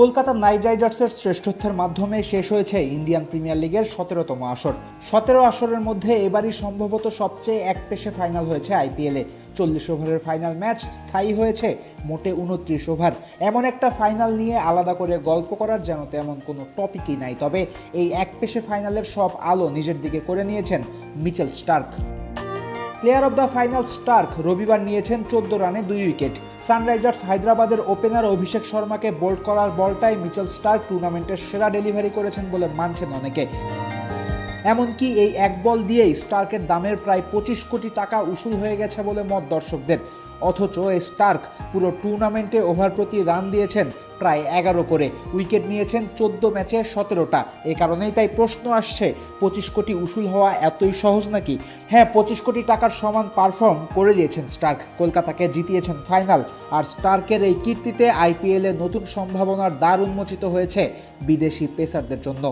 Kolkata night রাইডার্সের শ্রেষ্ঠত্বের মাধ্যমে শেষ হয়েছে ইন্ডিয়ান প্রিমিয়ার লিগের সতেরোতম আসর। সতেরো আসরের মধ্যে এবারই সম্ভবত সবচেয়ে এক পেশে ফাইনাল হয়েছে আইপিএলে। চল্লিশ ওভারের ফাইনাল ম্যাচ স্থায়ী হয়েছে মোটে উনত্রিশ ওভার। এমন একটা ফাইনাল নিয়ে আলাদা করে গল্প করার যেন তেমন কোনো টপিকই নাই। তবে এই এক পেশে ফাইনালের সব আলো নিজের দিকে করে নিয়েছেন Mitchell Starc. Player of the final Starc রবিবার নিয়েছেন চোদ্দ রানে দুই উইকেট। সানরাইজার্স হায়দ্রাবাদের ওপেনার অভিষেক শর্মাকে বোল্ড করার বলটাই মিচেল স্টার্ক টুর্নামেন্টের সেরা ডেলিভারি করেছেন বলে মানছেন অনেকে। এমনকি এই এক বল দিয়েই স্টার্কের দামের প্রায় পঁচিশ কোটি টাকা উসুল হয়ে গেছে বলে মত দর্শকদের। অথচ এই স্টার্ক পুরো টুর্নামেন্টে ওভার প্রতি রান দিয়েছেন প্রায় এগারো করে। উইকেট নিয়েছেন চোদ্দ ম্যাচে সতেরোটা। এ কারণেই তাই প্রশ্ন আসছে, পঁচিশ কোটি উসুল হওয়া এতই সহজ নাকি? হ্যাঁ পঁচিশ কোটি টাকার সমান পারফর্ম করে দিয়েছেন স্টার্ক। কলকাতাকে জিতিয়েছেন ফাইনাল আর স্টার্কের এই কীর্তিতে আইপিএলে নতুন সম্ভাবনার দ্বার উন্মোচিত হয়েছে বিদেশি পেসারদের জন্য।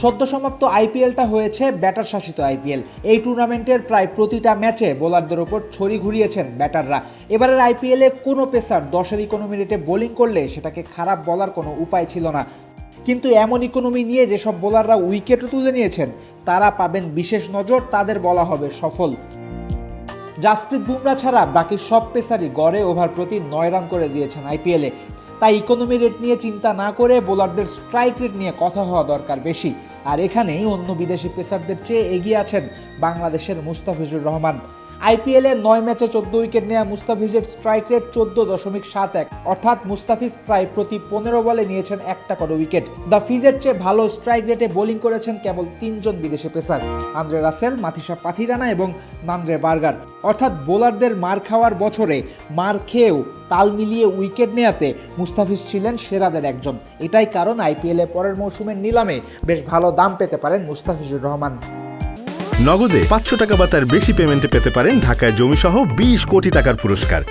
সদ্য সমাপ্ত আইপিএলটা হয়েছে ব্যাটার শাসিত আইপিএল। এই টুর্নামেন্টের প্রায় প্রতিটা ম্যাচে বোলারদের ওপর ছড়ি ঘুরিয়েছেন ব্যাটাররা। এবারের আইপিএলে কোনো পেসার দশের ইকোনমি রেটে বোলিং করলে সেটাকে খারাপ বলার কোনো উপায় ছিল না। কিন্তু এমন ইকোনমি নিয়ে যেসব বোলাররা উইকেটও তুলে নিয়েছেন, তারা পাবেন বিশেষ নজর, তাদের বলা হবে সফল। জাসপ্রীত বুমরা ছাড়া বাকি সব পেসারই গড়ে ওভার প্রতি নয় রান করে দিয়েছেন আইপিএলে। তাই ইকোনমি রেট নিয়ে চিন্তা না করে বোলারদের স্ট্রাইক রেট নিয়ে কথা হওয়া দরকার বেশি। আর এখানেই অন্য বিদেশি পেসারদের চেয়ে এগিয়ে আছেন বাংলাদেশের মুস্তাফিজুর রহমান। আইপিএলে নয় ম্যাচে চোদ্দ উইকেট নেওয়া মুস্তাফিজের স্ট্রাইক রেট চোদ্দ দশমিক সাত এক। অর্থাৎ মুস্তাফিজ প্রায় প্রতি পনেরো বলে নিয়েছেন একটা করে উইকেট। দ্য ফিজের চেয়ে ভালো স্ট্রাইক রেটে বোলিং করেছেন কেবল তিনজন বিদেশি pacer, Andre Russell Matheesha Pathirana এবং নান্দ্রে বার্গার। অর্থাৎ বোলারদের মার খাওয়ার বছরে মার খেয়েও তাল মিলিয়ে উইকেট নেয়াতে মুস্তাফিজ ছিলেন সেরাদের একজন। এটাই কারণ আইপিএলে পরের মৌসুমের নিলামে বেশ ভালো দাম পেতে পারেন মুস্তাফিজুর রহমান। নগদে পাঁচশো টাকা বা তার বেশি পেমেন্টে পেতে পারেন ঢাকায় জমিসহ বিশ কোটি টাকার পুরস্কার।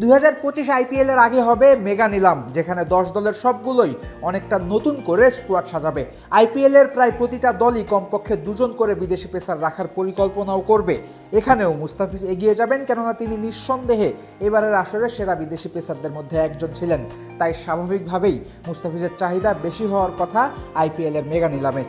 দুই হাজার পঁচিশ আইপিএল এর আগে হবে মেগা নিলাম, যেখানে দশ দলের সবগুলোই অনেকটা নতুন করে স্কোয়াড সাজাবে। আইপিএল এর প্রায় প্রতিটা দলই কমপক্ষে দুজন করে বিদেশি পেসার রাখার পরিকল্পনাও করবে। এখানেও মুস্তাফিজ এগিয়ে যাবেন, কেননা তিনি নিঃসন্দেহে এবারের আসরে সেরা বিদেশি পেসারদের মধ্যে একজন ছিলেন। তাই স্বাভাবিকভাবেই মুস্তাফিজের চাহিদা বেশি হওয়ার কথা আইপিএল এর মেগা নিলামে।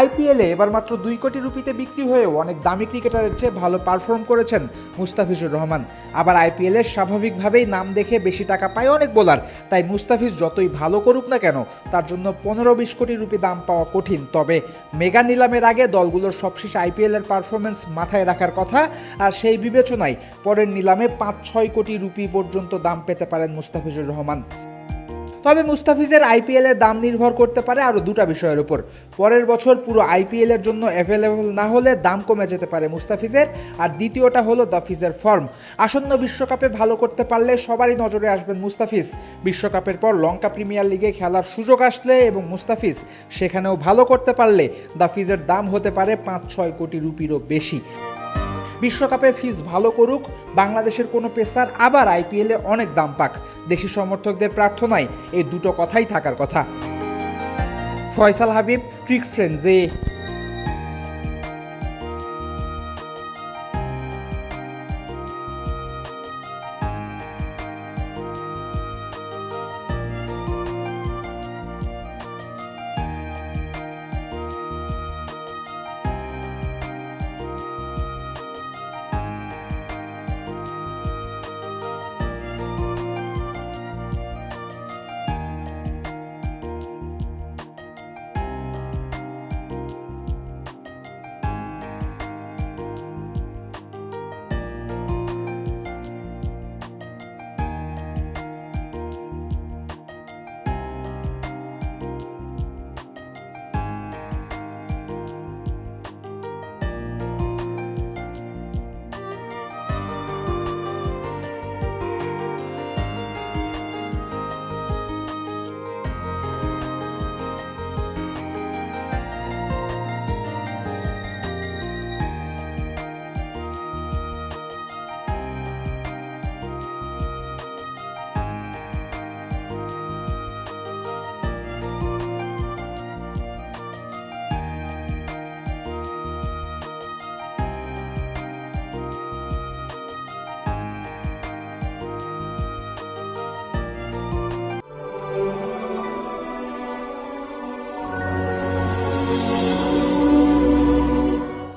আইপিএলে এবার মাত্র দুই কোটি রুপিতে বিক্রি হয়েও অনেক দামি ক্রিকেটারের চেয়ে ভালো পারফর্ম করেছেন মুস্তাফিজুর রহমান। আবার আইপিএলে স্বাভাবিকভাবেই নাম দেখে বেশি টাকা পায় অনেক বোলার। তাই মুস্তাফিজ যতই ভালো করুক না কেন, তার জন্য পনেরো বিশ কোটি রুপি দাম পাওয়া কঠিন। তবে মেগা নিলামের আগে দলগুলোর সবশেষ আইপিএলের পারফরমেন্স মাথায় রাখার কথা, আর সেই বিবেচনায় পরের নিলামে পাঁচ ছয় কোটি রুপি পর্যন্ত দাম পেতে পারেন মুস্তাফিজুর রহমান। তবে মুস্তাফিজের আইপিএল এর দাম নির্ভর করতে পারে আরও দুটা বিষয়ের উপর। পরের বছর পুরো আইপিএল এর জন্য অ্যাভেলেবল না হলে দাম কমে যেতে পারে মুস্তাফিজের, আর দ্বিতীয়টা হলো দাফিজের ফর্ম আসন্ন বিশ্বকাপে ভালো করতে পারলে সবারই নজরে আসবেন মুস্তাফিজ। বিশ্বকাপের পর লঙ্কা প্রিমিয়ার লিগে খেলার সুযোগ আসলে এবং মুস্তাফিজ সেখানেও ভালো করতে পারলে দাফিজের দাম হতে পারে পাঁচ ছয় কোটি রুপিরও বেশি। বিশ্বকাপে ফিজ ভালো করুক, বাংলাদেশের কোনো পেসার আবার আইপিএলে অনেক দাম পাক। দেশি সমর্থকদের প্রার্থনায় এই দুটো কথাই থাকার কথা। ফয়সাল হাবিব, ক্রিক ফ্রেন্ডসে।